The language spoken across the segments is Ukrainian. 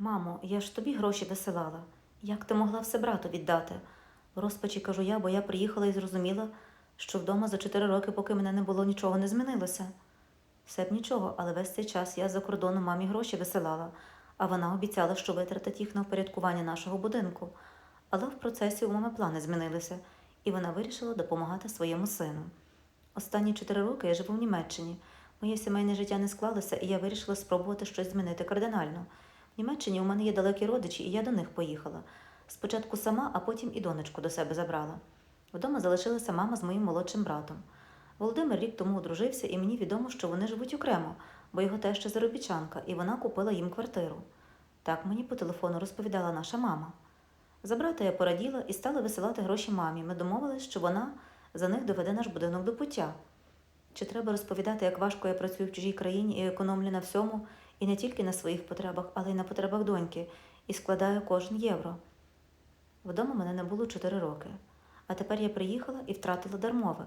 Мамо, я ж тобі гроші висилала. Як ти могла все брату віддати? В розпачі кажу я, бо я приїхала і зрозуміла, що вдома за чотири роки, поки мене не було, нічого не змінилося. Все б нічого, але весь цей час я за кордоном мамі гроші висилала, а вона обіцяла, що витратить їх на впорядкування нашого будинку. Але в процесі у мами плани змінилися, і вона вирішила допомагати своєму сину. Останні чотири роки я живу в Німеччині. Моє сімейне життя не склалося, і я вирішила спробувати щось змінити кардинально. Німеччині у мене є далекі родичі, і я до них поїхала. Спочатку сама, а потім і донечку до себе забрала. Вдома залишилася мама з моїм молодшим братом. Володимир рік тому одружився, і мені відомо, що вони живуть окремо, бо його теща заробітчанка, і вона купила їм квартиру. Так мені по телефону розповідала наша мама. За брата я пораділа і стала висилати гроші мамі. Ми домовились, що вона за них доведе наш будинок до пуття. Чи треба розповідати, як важко я працюю в чужій країні і економлю на всьому, і не тільки на своїх потребах, але й на потребах доньки, і складаю кожен євро. Вдома мене не було чотири роки, а тепер я приїхала і втратила дармове,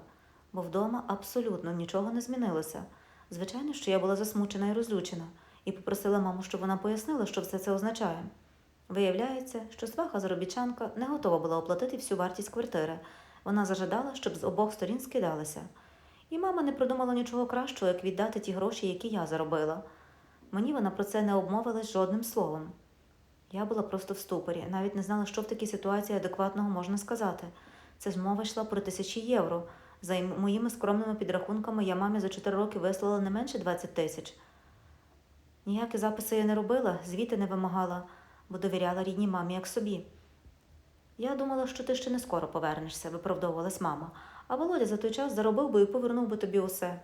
бо вдома абсолютно нічого не змінилося. Звичайно, що я була засмучена і розлючена, і попросила маму, щоб вона пояснила, що все це означає. Виявляється, що сваха заробітчанка не готова була оплатити всю вартість квартири. Вона зажадала, щоб з обох сторін скидалися. І мама не придумала нічого кращого, як віддати ті гроші, які я заробила. Мені вона про це не обмовилась жодним словом. Я була просто в ступорі, навіть не знала, що в такій ситуації адекватного можна сказати. Це ж мова йшла про тисячі євро. За моїми скромними підрахунками я мамі за 4 роки вислала не менше 20 тисяч. Ніякі записи я не робила, звіти не вимагала, бо довіряла рідній мамі як собі. Я думала, що ти ще не скоро повернешся, виправдовувалась мама, а Володя за той час заробив би і повернув би тобі усе.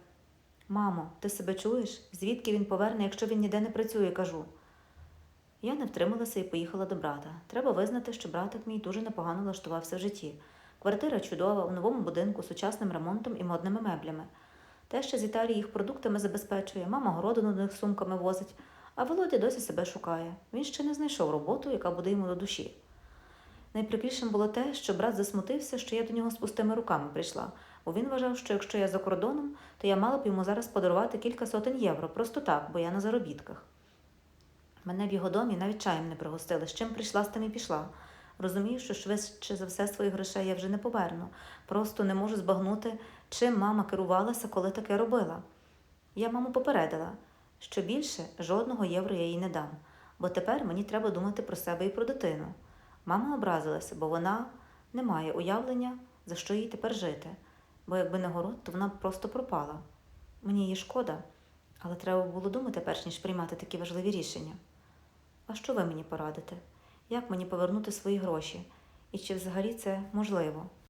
Мамо, ти себе чуєш? Звідки він поверне, якщо він ніде не працює, кажу. Я не втрималася і поїхала до брата. Треба визнати, що братик мій дуже непогано влаштувався в житті. Квартира чудова, у новому будинку, сучасним ремонтом і модними меблями. Те, що з Італії їх продуктами забезпечує, мама городу на них сумками возить, а Володя досі себе шукає. Він ще не знайшов роботу, яка буде йому до душі. Найприкрішим було те, що брат засмутився, що я до нього з пустими руками прийшла, бо він вважав, що якщо я за кордоном, то я мала б йому зараз подарувати кілька сотень євро, просто так, бо я на заробітках. Мене в його домі навіть чаєм не пригостили, з чим прийшла, з тим і пішла. Розумію, що швидше за все своїх грошей я вже не поверну. Просто не можу збагнути, чим мама керувалася, коли таке робила. Я маму попередила, що більше жодного євро я їй не дам, бо тепер мені треба думати про себе і про дитину. Мама образилася, бо вона не має уявлення, за що їй тепер жити, бо якби не город, то вона б просто пропала. Мені її шкода, але треба було думати, перш ніж приймати такі важливі рішення. А що ви мені порадите? Як мені повернути свої гроші? І чи взагалі це можливо?